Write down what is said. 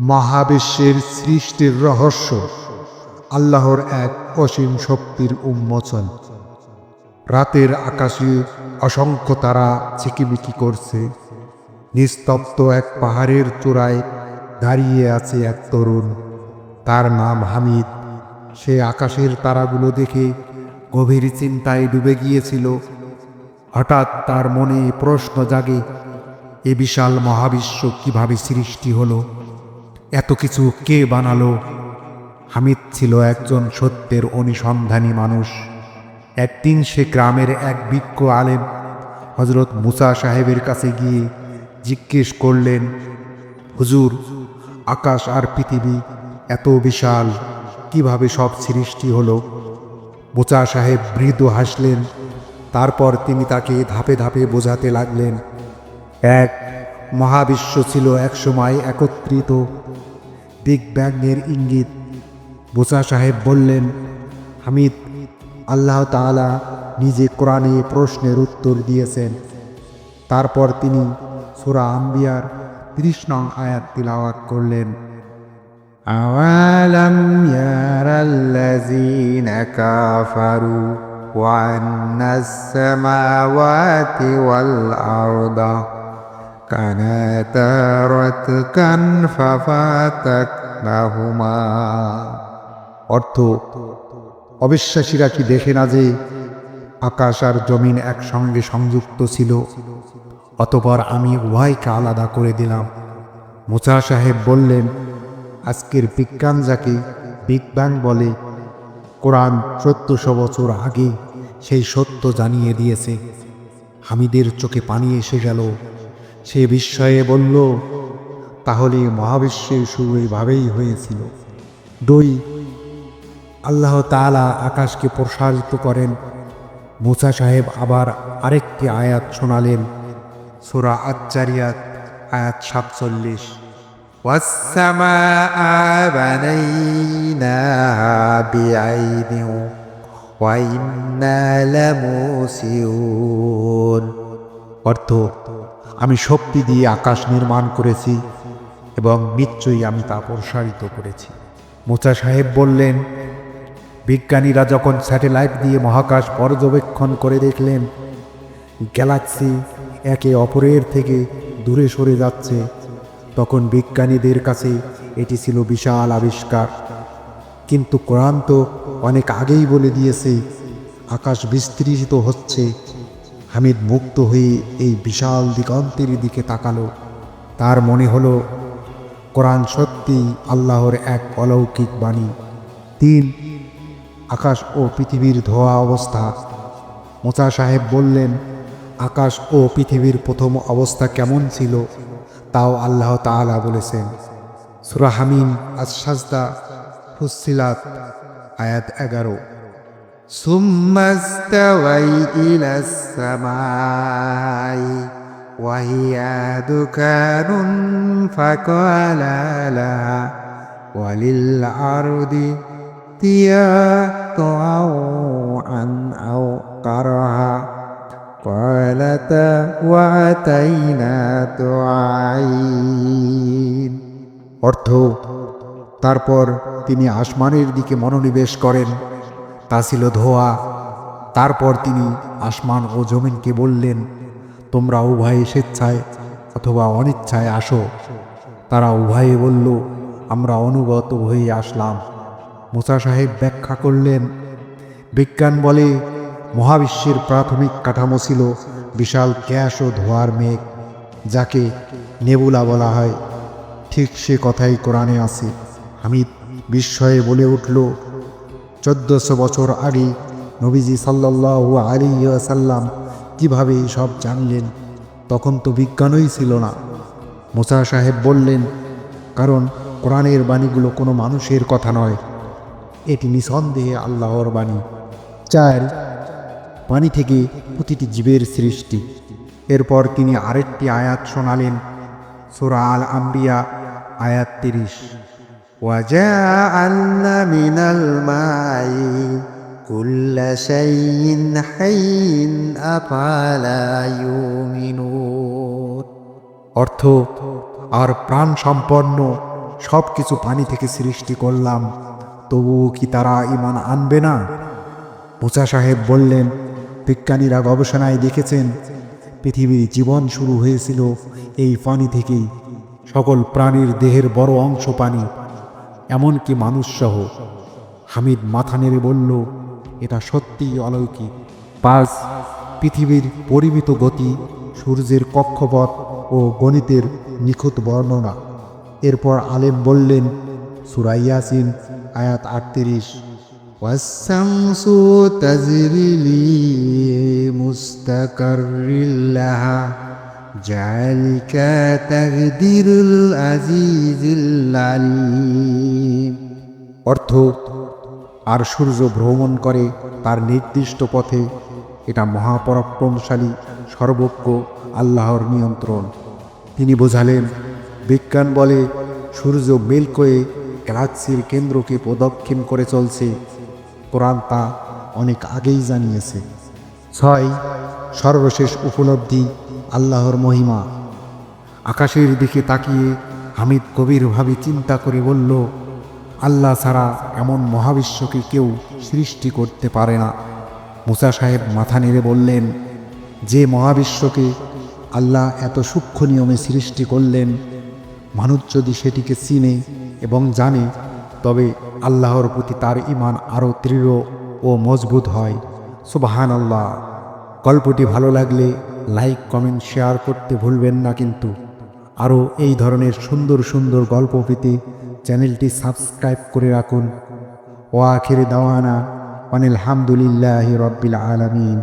মহাবিশ্বের সৃষ্টির রহস্য, আল্লাহর এক অসীম শক্তির উন্মোচন। রাতের আকাশে অসংখ্য তারা ঝিকিমিকি করছে। নিস্তব্ধ এক পাহাড়ের চূড়ায় দাঁড়িয়ে আছে এক তরুণ। তার নাম হামিদ। সে আকাশের তারাগুলো দেখে গভীর চিন্তায় ডুবে গিয়েছিল। হঠাৎ তার মনে প্রশ্ন জাগে, এ বিশাল মহাবিশ্ব কীভাবে সৃষ্টি হলো? এত কিছু কে বানালো? হামিদ ছিল একজন সত্যের অনুসন্ধানী মানুষ। একদিন সে গ্রামের এক বিজ্ঞ আলেম হজরত মুসা সাহেবের কাছে গিয়ে জিজ্ঞেস করলেন, হুজুর, আকাশ আর পৃথিবী এত বিশাল, কীভাবে সব সৃষ্টি হলো? মুসা সাহেব মৃদু হাসলেন, তারপর তিনি তাকে ধাপে ধাপে বোঝাতে লাগলেন, এক মহাবিশ্ব ছিল একসময় একত্রিত বিগ ব্যাংয়ের ইঙ্গিত বোসা সাহেব বললেন হামিদ আল্লাহ তাআলা নিজে কোরআনে প্রশ্নের উত্তর দিয়েছেন তারপর তিনি সুরা আম্বিয়ার ত্রিশ নং আয়াত তিলাওয়াত করলেন أولم ير الذين كفروا وأن السماوات والأرض كانتا رتقا ففاتقناهما অর্থ অবিশ্বাসীরা কি দেখে না যে আকাশ আর জমিন একসঙ্গে সংযুক্ত ছিল অতপর আমি উভয়কে আলাদা করে দিলাম মুসা সাহেব বললেন আজকের বিজ্ঞান যাকে বিগ ব্যাং বলে কোরআন চোদ্দশো বছর আগে সেই সত্য জানিয়ে দিয়েছে হামিদের চোখে পানি এসে গেল সে বিস্ময়ে বলল তাহলে মহাবিশ্বের শুরু এইভাবেই হয়েছিল দুই আল্লাহ তাআলা আকাশকে প্রসারিত করেন মুসা সাহেব আবার আরেকটি আয়াত শোনালেন সুরা আচ্চারিয়াত আয়াত সাতচল্লিশ والسماء بنيناها بعين وإنا لموسعون অর্থ আমি শক্তি দিয়ে আকাশ নির্মাণ করেছি এবং নিশ্চয়ই আমি তা প্রসারিত করেছি। মোচা সাহেব বললেন, বিজ্ঞানীরা যখন স্যাটেলাইট দিয়ে মহাকাশ পর্যবেক্ষণ করে দেখলেন, গ্যালাক্সি একে অপরের থেকে দূরে সরে যাচ্ছে, তখন বিজ্ঞানীদের কাছে এটি ছিল বিশাল আবিষ্কার। কিন্তু কোরআন তো অনেক আগেই বলে দিয়েছে, আকাশ বিস্তৃত হচ্ছে হামিদ মুক্ত হয়ে এই বিশাল দিগন্তের দিকে তাকালো। তার মনে হলো, কোরআন সত্যি আল্লাহর এক অলৌকিক বাণী। তিন, আকাশ ও পৃথিবীর ধোয়া অবস্থা। মোচা সাহেব বললেন, আকাশ ও পৃথিবীর প্রথম অবস্থা কেমন ছিল, তাও আল্লাহ তাআলা বলেছেন। সুরা হামিম আসাজদা ফুসিলাত আয়াত এগারো। ثم استوي إلى السماء وهي دكان فقال لها وللأرض ائتيا طوعا أو كرها قالتا وأتينا طاعين অর্থ তারপর তিনি আসমানের দিকে মনোনিবেশ করেন তা ছিল ধোয়া। তারপর তিনি আসমান ও জমিনকে বললেন, তোমরা উভয়ে স্বেচ্ছায় অথবা অনিচ্ছায় আসো। তারা উভয়ে বলল, আমরা অনুগত হয়ে আসলাম। মুসা সাহেব ব্যাখ্যা করলেন, বিজ্ঞান বলে মহাবিশ্বের প্রাথমিক কাঠামো ছিল বিশাল গ্যাস ও ধোয়ার মেঘ, যাকে নেবুলা বলা হয়। ঠিক সে কথাই কোরআনে আছে। হামিদ বিস্ময়ে বলে উঠল চোদ্দশো বছর আগে নবীজি সাল্লাল্লাহু আলী সাল্লাম কীভাবে সব জানলেন, তখন তো বিজ্ঞানই ছিল না। মোসা সাহেব বললেন, কারণ কোরআনের বাণীগুলো কোনো মানুষের কথা নয়। এটি নিঃসন্দেহে আল্লাহর বাণী। চার, পানি থেকে প্রতিটি জীবের সৃষ্টি। এরপর তিনি আরেকটি আয়াত শোনালেন, সুরা আল আম্বিয়া আয়াত তিরিশ। وجعلنا من الماء كل شيء حي أفلا يؤمنون অর্থ আর প্রাণ সম্পন্ন সব কিছু পানি থেকে সৃষ্টি করলাম তবুও কি তারা ইমান আনবে না মুসা সাহেব বললেন বিজ্ঞানীরা গবেষণায় দেখেছেন পৃথিবীর জীবন শুরু হয়েছিল এই পানি থেকেই সকল প্রাণীর দেহের বড় অংশ পানি এমনকি মানুষসহ হামিদ মাথা নেড়ে বলল এটা সত্যিই অলৌকিক পাঁচ পৃথিবীর পরিমিত গতি সূর্যের কক্ষপথ ও গণিতের নিখুঁত বর্ণনা এরপর আলেম বললেন সুরাইয়াসিন আয়াত আটত্রিশ والشمس تجري لمستقر لها ذلك تقدير العزيز العليم অর্থ আর সূর্য ভ্রমণ করে তার নির্দিষ্ট পথে এটা মহাপরাক্রমশালী সর্বজ্ঞ আল্লাহর নিয়ন্ত্রণ তিনি বোঝালেন বিজ্ঞান বলে সূর্য মিল্কওয়ে গ্যালাক্সির কেন্দ্রকে প্রদক্ষিণ করে চলছে কোরআন তা অনেক আগেই জানিয়েছে ছয় সর্বশেষ উপলব্ধি আল্লাহর মহিমা। আকাশের দিকে তাকিয়ে হামিদ গভীরভাবে চিন্তা করে বলল, আল্লাহ ছাড়া এমন মহাবিশ্বকে কেউ সৃষ্টি করতে পারে না। মুসা সাহেব মাথা নেড়ে বললেন, যে মহাবিশ্বকে আল্লাহ এত সূক্ষ্ম নিয়মে সৃষ্টি করলেন, মানুষ যদি সেটিকে চিনে এবং জানে, তবে আল্লাহর প্রতি তার ইমান আরও দৃঢ় ও মজবুত হয়। সুবাহান আল্লাহ গল্পটি ভালো লাগলে লাইক কমেন্ট শেয়ার করতে ভুলবেন না কিন্তু। আরও এই ধরনের সুন্দর সুন্দর গল্প পেতে চ্যানেলটি সাবস্ক্রাইব করে রাখুন। ও আখেরে দাওয়ানা অনিল হামদুলিল্লাহ রব্বিল আলমিন।